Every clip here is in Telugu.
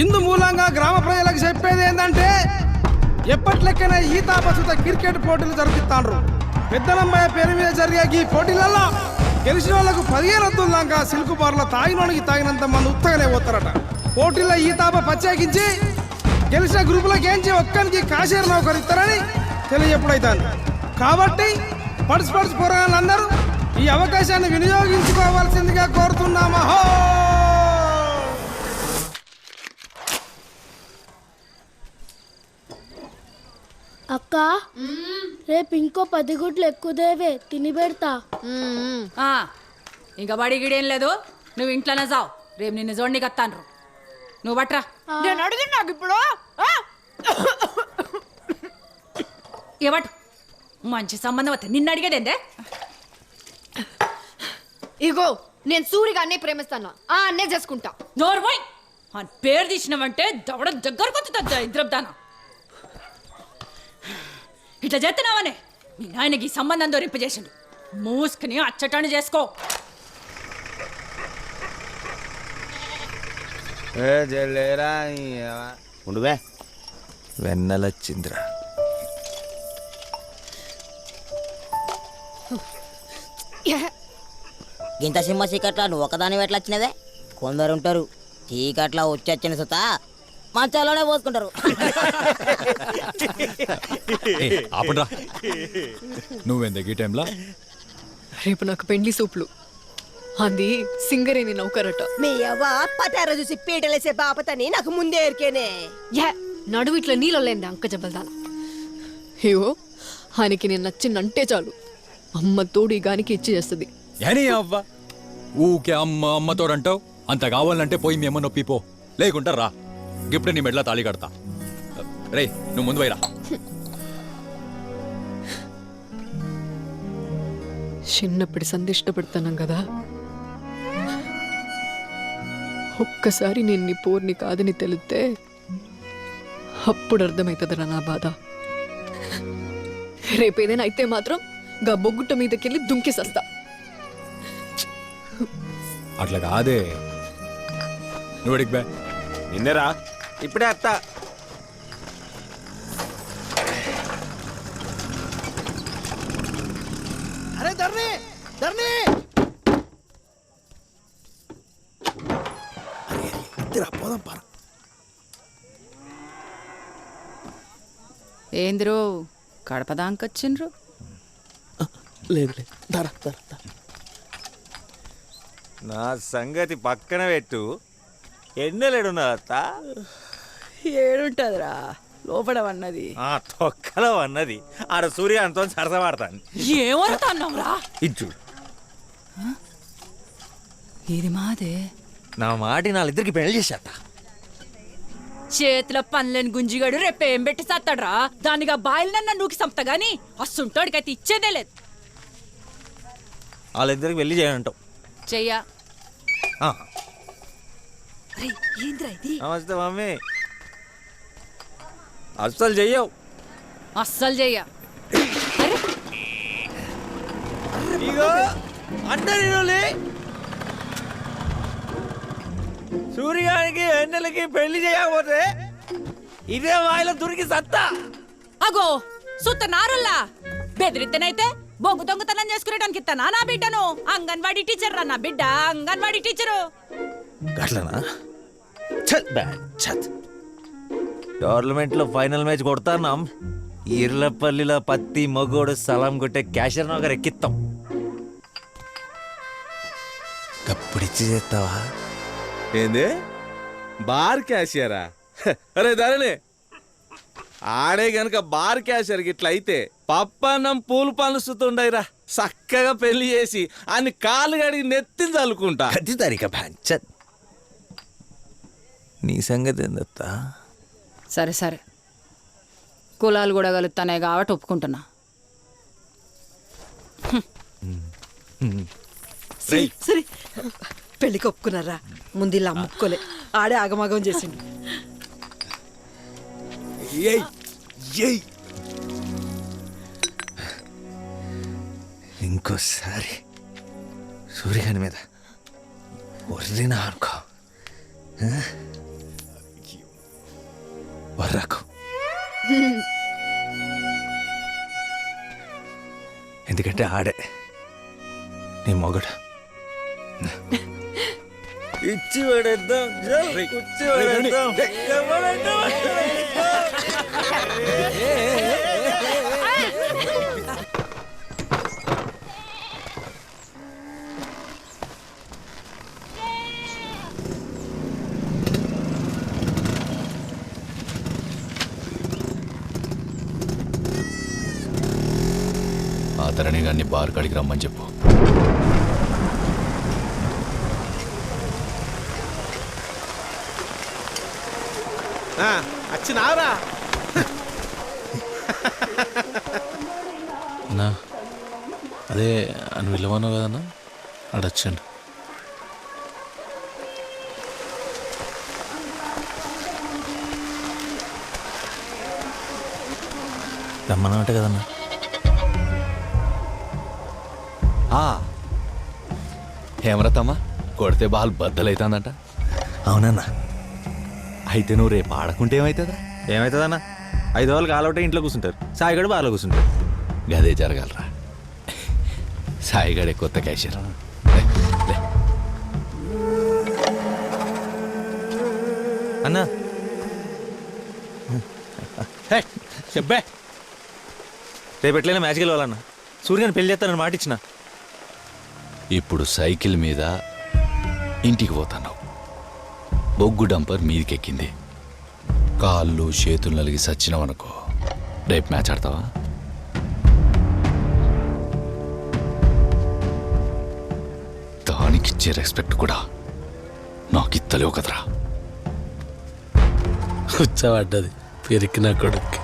ఇందు మూలంగా గ్రామ ప్రజలకు చెప్పేది ఏంటంటే ఎప్పట్లెక్కనే ఈ తాపసుత క్రికెట్ పోటీలు జరుపుతాండ్రు పెద్దనమ్మాయి పేరు మీద జరిగే ఈ పోటీలలో గెలిచిన వాళ్ళకు పదిహేను వద్దులాక సిల్కు బార్ల తాగినోడికి తాగినంత మంది ఉత్తగానే పోతారట. పోటీల్లో ఈ తాప ప్రత్యేకించి గెలిచిన గ్రూపులకు ఏంచి ఒక్కరికి కాశీర నౌకరు ఇస్తారని తెలియజెప్పుడైతాను కాబట్టి పడుసు పడుసు పోరాళ్ళందరూ ఈ అవకాశాన్ని వినియోగించుకోవాల్సిందిగా కోరుతున్నామహో అక్క? రేపు ఇంకో పది గుడ్లు ఎక్కువదేవే తిని పెడతా. ఆ, ఇంకా బడి గిడేం లేదు. నువ్వు ఇంట్లోనే చావు రేపు నిన్ను జోడికి వస్తాను నువ్వు బట్రా నేను నాకు ఇప్పుడు ఆ? ఇవ్వటు మంచి సంబంధం వస్తే నిన్ను అడిగేదేందే? ఇగో నేను సూరిగా అన్నే ప్రేమిస్తాను. ఆ అన్నే చేసుకుంటా. నోర్మోయ్ అని పేరు తీసినావంటే దవడ దగ్గరకు వస్తుంది ఇద్దరుదానా ఇట్లా చేస్తున్నావనే మీ నాయనకి ఈ సంబంధం దొరింపజేసిండు మూసుకుని అచ్చటాన్ని చేసుకో. ఉండువే వెన్నెలొచ్చిందిరా గింత సింహ చీకట్ల నువ్వు ఒకదాని ఎట్లా వచ్చినదే కొందరు ఉంటారు చీకట్ల వచ్చి సుత మంచాలోనే పోసుకుంటారు. ఆపండ్రా. నువ్వెందుకు ఈ టైంలో? రేపు నాకు పెండ్లి సూపులు. అంది సింగరేని నౌకరట. మీ అవ్వ పటార చూసి పీటలేసే బాపతని నాకు ముందే ఎరికేనే. యా నడువు ఇట్లా నీళ్ళు లేండి అంక జబ్బల్దాన అయ్యో ఆయనకి నేను నచ్చిందంటే చాలు. అమ్మ తోడు ఈ గానికి ఇచ్చి చేస్తుంది. ఏనీ అవ్వ ఊకే అమ్మ అమ్మతోడంటావు అంత కావాలంటే పోయి మీ అమ్మ నొప్పి ఇప్పుడే నీ మెడల తాళి కడతా. రే నువ్వు ముందు పోయిరా. చిన్నప్పటి సంధి ఇష్టపడుతున్నాం కదా. ఒక్కసారి నేను నీ పోర్ని కాదని తెలిస్తే అప్పుడు అర్థమవుతుందిరా నా బాధ. రేపేదైనా అయితే మాత్రం గా బొగ్గుట్ట మీదకెళ్ళి దుంకేసస్తా. అట్లా కాదే. నువ్వు అడిగి నిన్నరా? ఇప్పుడే అత్త. అరే ధర్ని ధర్ని. ఏందిరో కడప దాంకొచ్చిండ్రు లేదు లేదు. ధర ధర నా సంగతి పక్కన పెట్టు. ఎన్నెలేడున్నా అత్త? ఏడుంటదిరా. లోపల అన్నది ఆ తొక్కలో అన్నది ఆడ సూర్యాంతో సరసమాడతాను ఏమనుకున్నావురా ఇది చూడు. ఇది మాదే? నా మాటి నాళ్ళిద్దరికి పెళ్ళి చేసేట చేతిలో పనులేని గుంజిగాడు రేపు ఏం పెట్టి సత్తాడ్రా? దానిగా బాయిలనన్న నూకి సంపుత గాని అస్సుంటోడికైతే ఇచ్చేదే లేదు. వాళ్ళిద్దరికి పెళ్ళి చేయనంటావు చెయ్య. ఆ, ఏంద్రా ఇది? నమస్తే మమ్మీ. అస్సలు చెయ్యవు. అస్సలు చెయ్య ఇగో సూర్యానికి వెన్నెలకి పెళ్ళి చేయకపోతే ఇదే వాయిలో దురికి సత్తా. అగో సుత్త నారుల్లా. బెదిరిత్తేనైతే బొగ్గు దొంగతనం చేసుకునేటానికి ఇస్తానా నా బిడ్డను? అంగన్వాడీ టీచర్ రా నా బిడ్డ అంగన్వాడీ టీచరు. గట్లనా? ఛత్ బ్యాడ్ ఛత్. టోర్నమెంట్లో ఫైనల్ మ్యాచ్ కొడతాన్నాం. ఈర్లపల్లిలో పత్తి మగోడు సలాం కొట్టే క్యాషర్ నగర్ ఎక్కిస్తాం కప్పుడిచ్చి చేస్తావా? ఏంది? బార్ క్యాషియరా? అరే ధరణి ఆడే గనక బార్ క్యాషియర్ ఇట్లా అయితే పప్పన్నం పూలు పనుస్తుండయిరా చక్కగా పెళ్ళి చేసి అన్ని కాలు గడిగి నెత్తి చల్లుకుంటా గది తరిక ఛత్ నీ సంగతి ఏందత్తా? సరే సరే. కులాలు కూడా కలుగుతానే కాబట్టి ఒప్పుకుంటున్నా. సరే పెళ్ళికి ఒప్పుకున్నారా? ముందు ఇలా ముక్కోలే ఆడే ఆగమాగం చేసిండు. ఏయ్ ఏయ్. ఇంకోసారి సూర్యగాని మీద ఒర్రినా అనుకో. రాకు ఎందుకంటే ఆడే నీ మొగడు ఇచ్చి పడేద్దాం ఇచ్చి పడేద్దాం తరణి గారిని బార్ కాడికి రమ్మని చెప్పు. వచ్చినారా అన్నా అదే అని విలువను కదన్నా? అడొచ్చండి రమ్మన్నమాట కదన్నా? హేమరతమ్మ కొడితే బాల్ బద్దలైతుందంట. అవునన్నా. అయితే నువ్వు రేపు ఆడకుంటే ఏమవుతుందా ఏమవుతుందన్నా ఐదు వాళ్ళకి ఆలౌట్ ఇంట్లో కూర్చుంటారు. సాయిగడు బాగా కూర్చుంటారు గదే జరగలరా. సాయిగడే కొత్త క్యాషియర్. లే. అన్నా. చెప్పే. రేపు ఎట్లయినా మ్యాచ్ గెలవాలన్నా. సూర్యని పెళ్ళి చేస్తానని మాట ఇచ్చిన. ఇప్పుడు సైకిల్ మీద ఇంటికి పోతాను. బొగ్గు డంపర్ మీదికెక్కింది. కాళ్ళు చేతులు నలిగి సచ్చినవనుకో రేపు మ్యాచ్ ఆడతావా? దానికిచ్చే రెస్పెక్ట్ కూడా నాకు ఇత్తలేవు కదరా. కూర్చోబడ్డది పెరికిన కొడుక్కి.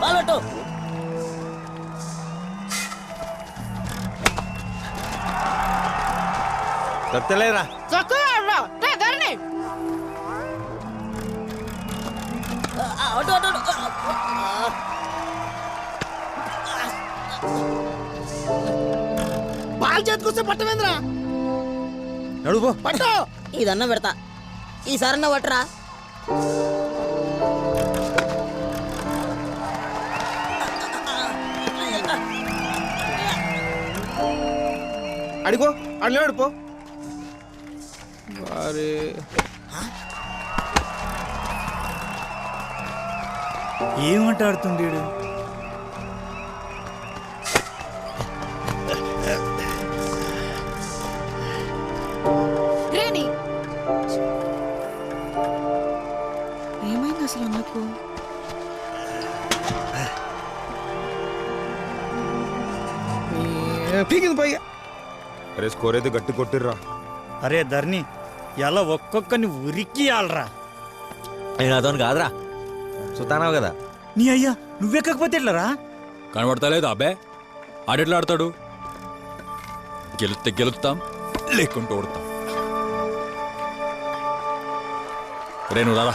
బాల్ పట్టు. దొరకలేరా ఆ, అటు అటు అటు. ఆ, నడుపో ఇదన్నా పెడతా. ఈసారన్నా పట్టరా. అడిగో అడిలో అడిపో అరే ఏమైంది అసలు పీకింది పైగా. అరే స్కోర్ అయితే గట్టి కొట్టిర్రా. అరే ధర్ని ఎలా ఒక్కొక్కని ఉరికి ఆలరా నేను అతను కాదురా. సుతానావు కదా. నీ అయ్యా నువ్వెక్కకపోతే ఎట్లరా? కనబడతలేదు అబ్బే. ఆడెట్లా ఆడతాడు? గెలిస్తే గెలుస్తాం లేకుంటే ఓడతాం. రేణు రారా.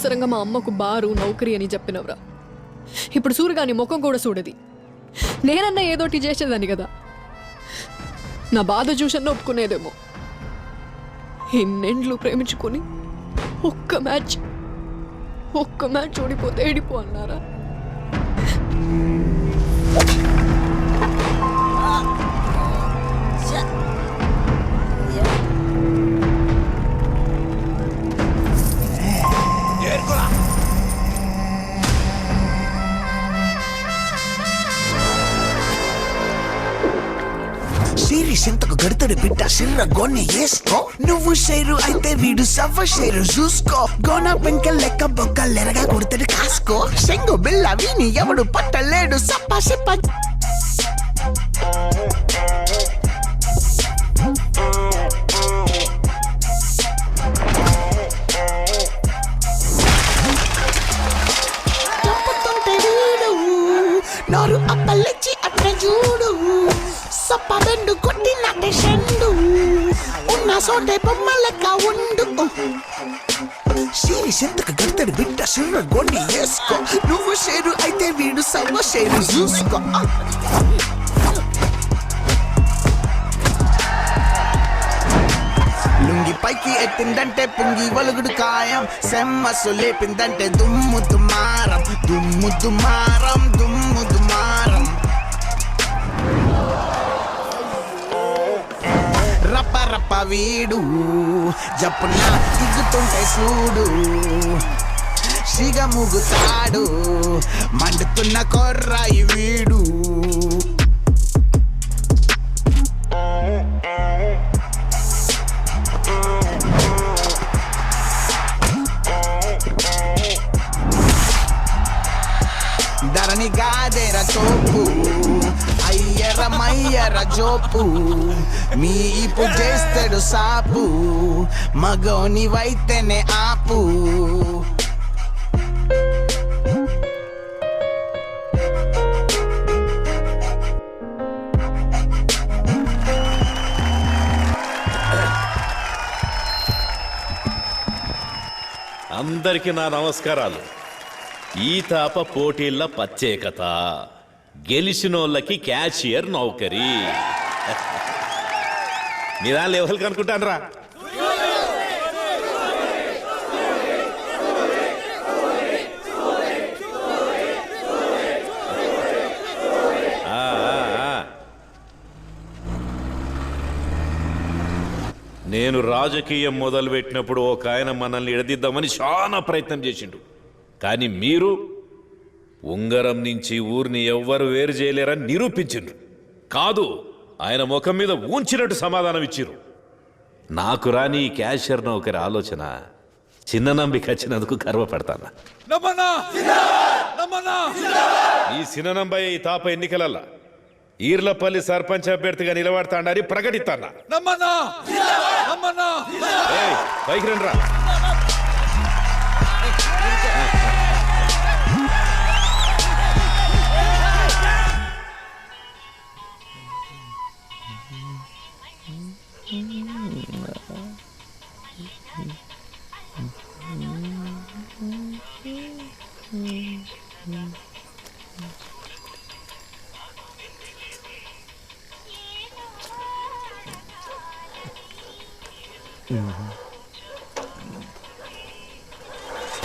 అనవసరంగా మా అమ్మకు బారు నౌకరి అని చెప్పినవరా. ఇప్పుడు సూరుగాని ముఖం కూడా చూడది నేనన్నా ఏదోటి చేసేదాన్ని కదా. నా బాధ చూసన్నా ఒప్పుకునేదేమో. ఎన్నెండ్లు ప్రేమించుకొని ఒక్క మ్యాచ్ ఒక్క మ్యాచ్ ఓడిపోతే ఏడిపో అన్నారా? గొన్ని వేసుకో. నువ్వు షేరు అయితే వీడు సవ్వ షేరు చూసుకో. గోన పెంక లెక్క బొక్క లెరగా కొడతాడు కాసుకో. సెంగు బిల్ల విని ఎవడు పట్టలేడు. సప్ప సిప్ప నోరు అప్పలిచ్చి అట్ట చూడు. సప్ప బెండు కొట్టినట్టే షెండు సోటే బొమ్మ లెక్క ఉండు. సిరి సింతకు గడతడు బిడ్డ సిర్ర గొండి వేసుకో? నువ్వు షేరు అయితే వీడు సవ్వ షేరు చూసుకో. లుంగి పైకి ఎత్తిందంటే పుంగి వలుగుడు ఖాయం. సెమ్మసు లేపిందంటే దుమ్ము దుమారం దుమ్ము దుమారం దుమ్ము రప్ప వీడు జప్పున దిగుతుంటే చూడు సిగ ముగుతాడు మండుతున్న కొర్రాయి వీడు. ధరణి గాదేర చోపు అయ్యర మయ్యర జోపు మీ ఇప్పుడు సాపు మగోని వైతేనే ఆపు. అందరికీ నా నమస్కారాలు. ఈ తాప పోటీల ప్రత్యేకత గెలిచినోళ్ళకి క్యాషియర్ నౌకరీ. మీ దానిలో ఎవరికి అనుకుంటానరా నేను రాజకీయం మొదలుపెట్టినప్పుడు ఒక ఆయన మనల్ని ఎడదిద్దామని చాలా ప్రయత్నం చేసిండు. కానీ మీరు ఉంగరం నుంచి ఊరిని ఎవ్వరు వేరు చేయలేరని నిరూపించిండ్రు. కాదు. ఆయన ముఖం మీద ఊంచినట్టు సమాధానం ఇచ్చిర్రు. నాకు రాని క్యాషియర్ నౌకరి ఆలోచన చిన్న నంబికి వచ్చినందుకు గర్వపడతాను. ఈ సిననంబయ్య ఈ తాప ఎన్నికలల్లా ఈర్లపల్లి సర్పంచ్ అభ్యర్థిగా నిలబడతాడని ప్రకటిస్తానా పైకి రండిరా.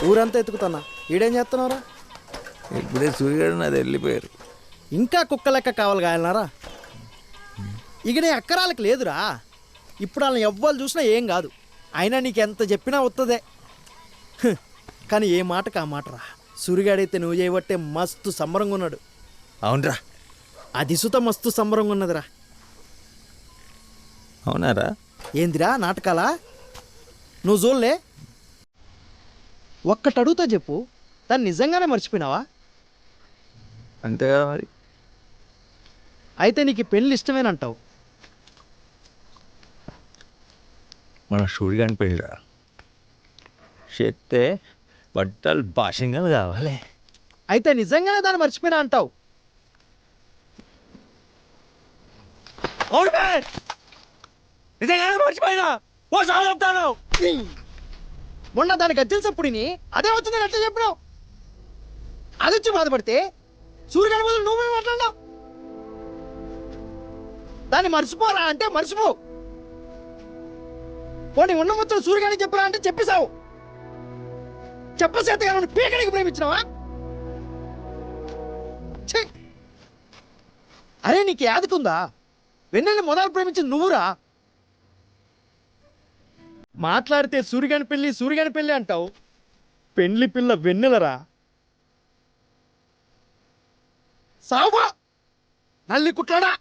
ఊరంతా ఎత్తుకుతున్నా ఈడేం చేస్తున్నారా ఇప్పుడే సూర్యుడు నాది వెళ్ళిపోయారు. ఇంకా కుక్క లెక్క కావాలి కాయలనారా? ఇక నీ అక్కరాలకు లేదురా. ఇప్పుడు వాళ్ళని ఎవ్వరు చూసినా ఏం కాదు. అయినా నీకు ఎంత చెప్పినా వస్తుందే కానీ ఏ మాటకు ఆ మాటరా? సూర్యుగాడైతే నువ్వు చేయబట్టే మస్తు సంబరంగా ఉన్నాడు అవునరా. అది సుత మస్తు సంబరంగా ఉన్నదిరా అవునారా? ఏందిరా నాటకాలా? నువ్వు చూడలే ఒక్కటి అడుగుతా చెప్పు దాన్ని నిజంగానే మర్చిపోయినావా? అంతే కదా మరి. అయితే నీకు ఈ పెళ్ళి ఇష్టమేనంటావు. మన సూర్యుగాని పెళ్ళిరా. చెప్తే బట్టలు భాషంగా కావాలి. అయితే నిజంగానే దాన్ని మర్చిపోయినా అంటావు? నిజంగానే మర్చిపోయినా. ఓ సాగు చెప్తాను. మొన్న దానికి అత్యల్సప్పుడిని అదే వచ్చిందని ఎట్లా చెప్పినావు? అది వచ్చి బాధపడితే సూర్యగాని బదులు నువ్వే మాట్లాడినావు. దాన్ని మర్చిపోరా అంటే మర్చిపో. పోనీ ఉన్న మొత్తం సూర్యగానికి చెప్పరా అంటే చెప్పేశావు. చెప్పసేత కానీ పీకడికి ప్రేమించినావా? అరే నీకు యాదకుందా వెన్నెల్ని మొదలు ప్రేమించింది నువ్వురా? మాట్లాడితే సూర్యగాని పెళ్ళి సూర్యగాని పెళ్ళి అంటావు. పెళ్ళి పిల్ల వెన్నెలరా? సావా నల్లి కుట్లాడా